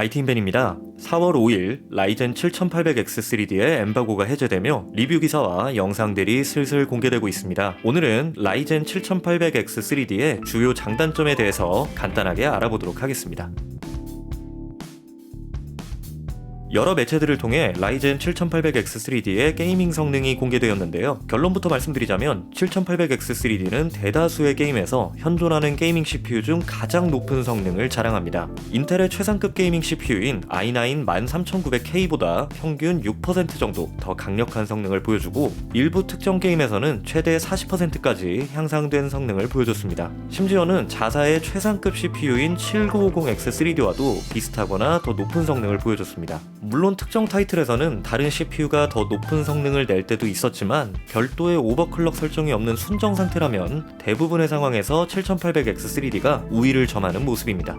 IT인벤입니다. 4월 5일 라이젠 7800X3D의 엠바고가 해제되며 리뷰 기사와 영상들이 슬슬 공개되고 있습니다. 오늘은 라이젠 7800X3D의 주요 장단점에 대해서 간단하게 알아보도록 하겠습니다. 여러 매체들을 통해 라이젠 7800X3D의 게이밍 성능이 공개되었는데요. 결론부터 말씀드리자면 7800X3D는 대다수의 게임에서 현존하는 게이밍 CPU 중 가장 높은 성능을 자랑합니다. 인텔의 최상급 게이밍 CPU인 i9 13900K보다 평균 6% 정도 더 강력한 성능을 보여주고 일부 특정 게임에서는 최대 40%까지 향상된 성능을 보여줬습니다. 심지어는 자사의 최상급 CPU인 7950X3D와도 비슷하거나 더 높은 성능을 보여줬습니다. 물론 특정 타이틀에서는 다른 CPU가 더 높은 성능을 낼 때도 있었지만 별도의 오버클럭 설정이 없는 순정 상태라면 대부분의 상황에서 7800X3D가 우위를 점하는 모습입니다.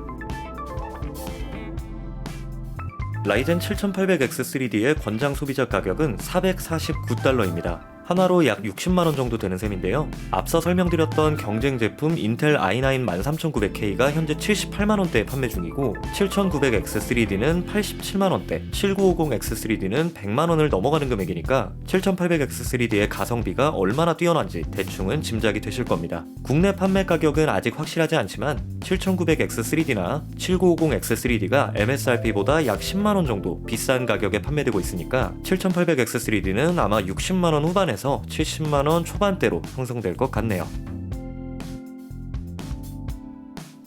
라이젠 7800X3D의 권장 소비자 가격은 449달러입니다. 하나로 약 60만원 정도 되는 셈인데요. 앞서 설명드렸던 경쟁 제품 인텔 i9 13900K가 현재 78만원대에 판매 중이고 7900X3D는 87만원대, 7950X3D는 100만원을 넘어가는 금액이니까 7800X3D의 가성비가 얼마나 뛰어난지 대충은 짐작이 되실 겁니다. 국내 판매 가격은 아직 확실하지 않지만 7900X3D나 7950X3D가 MSRP보다 약 10만원 정도 비싼 가격에 판매되고 있으니까 7800X3D는 아마 60만원 후반에서 70만원 초반대로 형성될 것 같네요.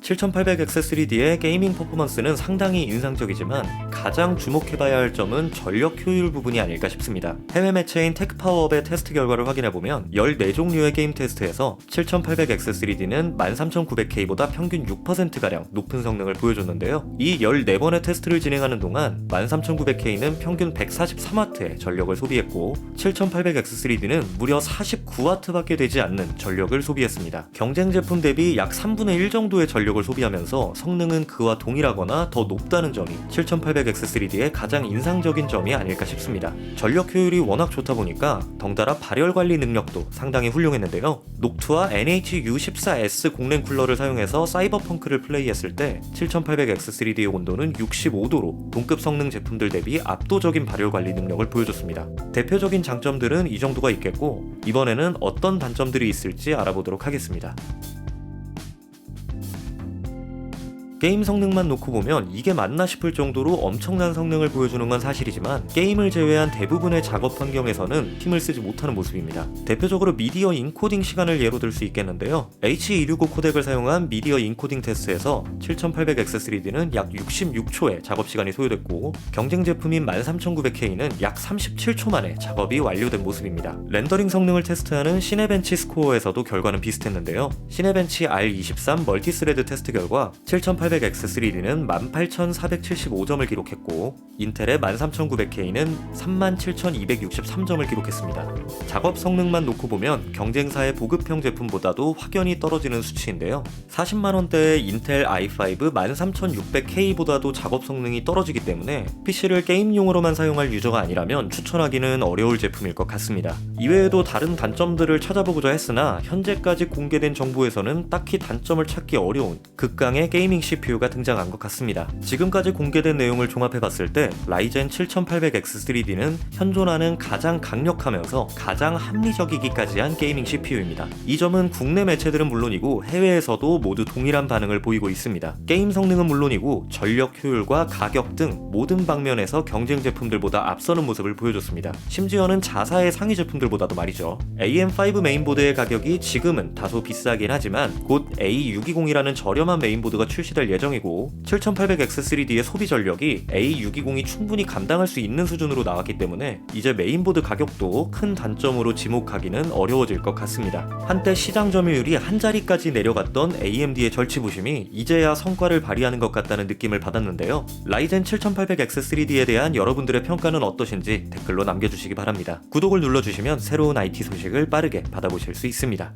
7800X3D의 게이밍 퍼포먼스는 상당히 인상적이지만 가장 주목해봐야 할 점은 전력 효율 부분이 아닐까 싶습니다. 해외 매체인 테크파워업의 테스트 결과를 확인해보면 14종류의 게임 테스트에서 7800X3D는 13900K보다 평균 6%가량 높은 성능을 보여줬는데요. 이 14번의 테스트를 진행하는 동안 13900K는 평균 143W의 전력을 소비했고 7800X3D는 무려 49W밖에 되지 않는 전력을 소비했습니다. 경쟁 제품 대비 약 3분의 1 정도의 전력 을 소비하면서 성능은 그와 동일하거나 더 높다는 점이 7800X3D의 가장 인상적인 점이 아닐까 싶습니다. 전력 효율이 워낙 좋다 보니까 덩달아 발열 관리 능력도 상당히 훌륭했는데요. 녹투와 NHU14S 공랭 쿨러를 사용해서 사이버펑크를 플레이했을 때 7800X3D의 온도는 65도로 동급 성능 제품들 대비 압도적인 발열 관리 능력을 보여줬습니다. 대표적인 장점들은 이 정도가 있겠고 이번에는 어떤 단점들이 있을지 알아보도록 하겠습니다. 게임 성능만 놓고 보면 이게 맞나 싶을 정도로 엄청난 성능을 보여주는 건 사실이지만 게임을 제외한 대부분의 작업 환경에서는 힘을 쓰지 못하는 모습입니다. 대표적으로 미디어 인코딩 시간을 예로 들 수 있겠는데요. H265 코덱을 사용한 미디어 인코딩 테스트에서 7800X3D는 약 66초의 작업 시간이 소요됐고 경쟁 제품인 13900K는 약 37초 만에 작업이 완료된 모습입니다. 렌더링 성능을 테스트하는 시네벤치 스코어에서도 결과는 비슷했는데요. 시네벤치 R23 멀티스레드 테스트 결과 7800 7800X3D는 18475점을 기록했고 인텔의 13900K는 37263점을 기록했습니다. 작업 성능만 놓고 보면 경쟁사의 보급형 제품보다도 확연히 떨어지는 수치인데요. 40만원대의 인텔 i5 13600K보다도 작업 성능이 떨어지기 때문에 PC를 게임용으로만 사용할 유저가 아니라면 추천하기는 어려울 제품일 것 같습니다. 이외에도 다른 단점들을 찾아보고자 했으나 현재까지 공개된 정보에서는 딱히 단점을 찾기 어려운 극강의 게이밍 CPU가 등장한 것 같습니다. 지금까지 공개된 내용을 종합해봤을 때 라이젠 7800X3D는 현존하는 가장 강력하면서 가장 합리적이기까지 한 게이밍 CPU입니다. 이 점은 국내 매체들은 물론이고 해외에서도 모두 동일한 반응을 보이고 있습니다. 게임 성능은 물론이고 전력 효율과 가격 등 모든 방면에서 경쟁 제품들보다 앞서는 모습을 보여줬습니다. 심지어는 자사의 상위 제품들보다도 말이죠. AM5 메인보드의 가격이 지금은 다소 비싸긴 하지만 곧 A620이라는 저렴한 메인보드가 출시될 예정이고 7800X3D의 소비 전력이 A620이 충분히 감당할 수 있는 수준으로 나왔기 때문에 이제 메인보드 가격도 큰 단점으로 지목하기는 어려워질 것 같습니다. 한때 시장 점유율이 한 자리까지 내려갔던 AMD의 절치부심이 이제야 성과를 발휘하는 것 같다는 느낌을 받았는데요. 라이젠 7800X3D에 대한 여러분들의 평가는 어떠신지 댓글로 남겨주시기 바랍니다. 구독을 눌러주시면 새로운 IT 소식을 빠르게 받아보실 수 있습니다.